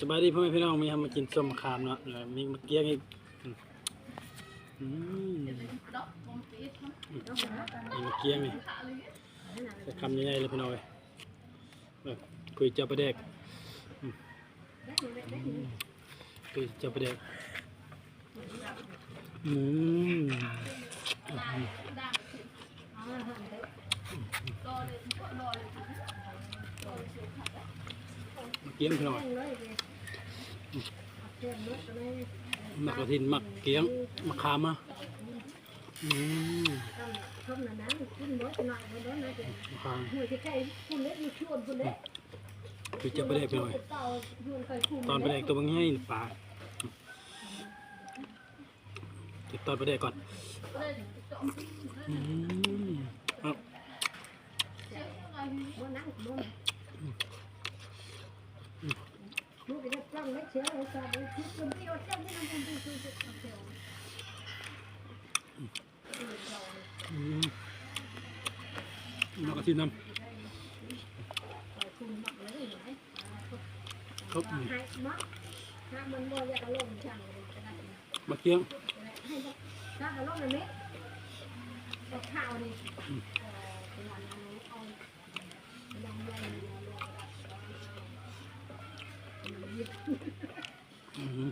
สบายดีพ่อแม่พี่น้องมีทำมากินส้มขามเนาะแล้วมีมะเกี๊ยงอีกอืมมีมะเกี๊ยงนี่ใส่คำใหญ่ๆเลยพี่น้องเลยแบบคุยเจ้าประเด็กคุยเจ้าประเด็กอืมมะเเกี๊ยงพี่น้องมักกระถินหมักเกี๊ยงมะขามอะอืมทำนั้นกินน้อยหน่อยคนนั้นนะมะขามคือจะไปได้ไปหน่อยตอนไปแดกตัวบางให้ปลาเก็บตอนไปแดกก่อนอืมเอา กจะจ้องเล็กที่นั่งคนเดียวคือจะเดียวอืมมักกระถินน้คุณมักเลยไหมำครับอืมให้มักถ้ามันบ่อยากลงช่างเลย Mm-hmm.